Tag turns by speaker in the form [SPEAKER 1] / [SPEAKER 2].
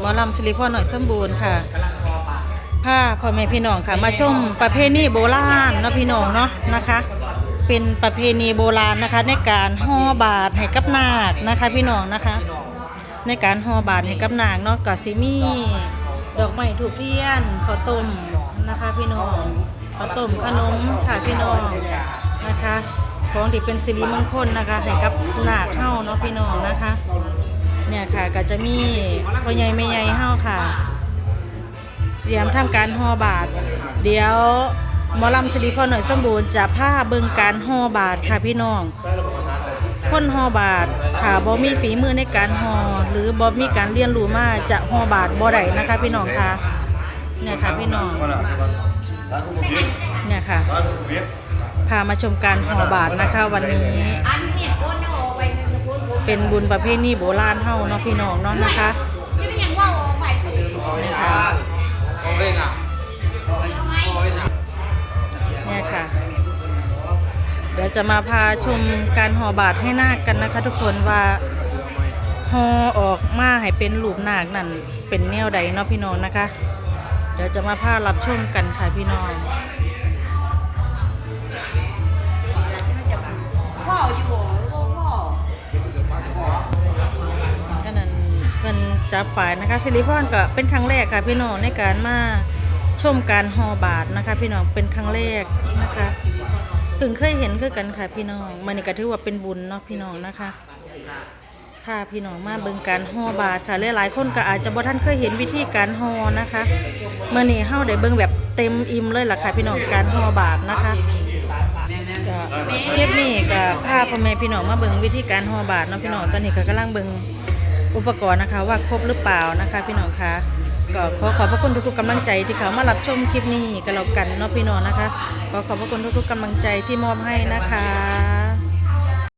[SPEAKER 1] หมอลำสิริพรหน่อยสมบูรณ์ค่ะพาพ่อแม่พี่น้องค่ะ มาชมประเพณีโบราณเนาะพี่น้องเนาะนะคะ เป็นประเพณีโบราณนะคะ ในการห่อบาตรให้กับนาคนะคะ พี่น้องนะคะ ในการห่อบาตรให้กับนางเนาะก็สิมี่ดอกไม้ถูกเทียนข้าวต้มนะคะ พี่น้องข้าวต้มขนมค่ะพี่น้องนะคะ ของที่เป็นสิริมงคลนะคะให้กับนาคเฮาเนาะพี่น้องนะคะ เนี่ยค่ะก็จะมีพ่อใหญ่แม่ใหญ่เฮาค่ะเตรียมทำการห่อบาตรเดี๋ยวหมอลำสิริพรหน่อยสมบูรณ์จะพาเบิงการห่อบาตรค่ะพี่น้องคนห่อบาทถ้าบ่มีฝีมือในการห่อหรือบ่มีการเรียนรู้มาจะห่อบาทบ่ได้นะคะ พี่น้องค่ะเนี่ยค่ะพี่น้องเนี่ยค่ะพามาชมการห่อบาทนะคะ วันนี้
[SPEAKER 2] เป็
[SPEAKER 1] นบุญประเพณีโบราณเฮาเนาะพี่น้องเนาะนะคะ
[SPEAKER 2] ที่เป็นอย่างว่าโอไปไป
[SPEAKER 1] เนี่ยค่ะเนี่ยค่ะ เดี๋ยวจะมาพาชมการห่อบาทให้นาคกันนะคะ ทุกคนว่าห่อออกมาให้เป็นรูปนาคนั่นเป็นแนวใดเนาะพี่น้องนะคะ เดี๋ยวจะมาพารับชมกันค่ะพี่น้อง จับฝ่ายนะคะสิริพรก็เป็นครั้งแรกค่ะพี่น้องในการมาชมการห่อบาทนะคะ พี่น้องเป็นครั้งแรกนะคะเพิ่งเคยเห็นคือกันค่ะพี่น้องมันก็ถือว่าเป็นบุญเนาะพี่น้องนะคะพาพี่น้องมาเบิ่งการห่อบาทค่ะหลายๆคนก็อาจจะบ่ท่านเคยเห็นวิธีการห่อนะคะเมื่อนี้เฮาได้เบิ่งแบบเต็มอิ่มเลยล่ะค่ะพี่น้องการห่อบาทนะคะก็คลิปนี้ก็พาพ่อแม่พี่น้องมาเบิ่งวิธีการห่อบาทเนาะพี่น้องตอนนี้ก็กำลังเบิ่ง อุปกรณ์นะคะว่าครบหรือเปล่านะคะ พี่น้องคะก็ขอขอบพระคุณทุกๆกำลังใจที่เขามารับชมคลิปนี้กันแล้วกันเนาะพี่น้องนะคะขอขอบพระคุณทุกๆกำลังใจที่มอบให้นะคะ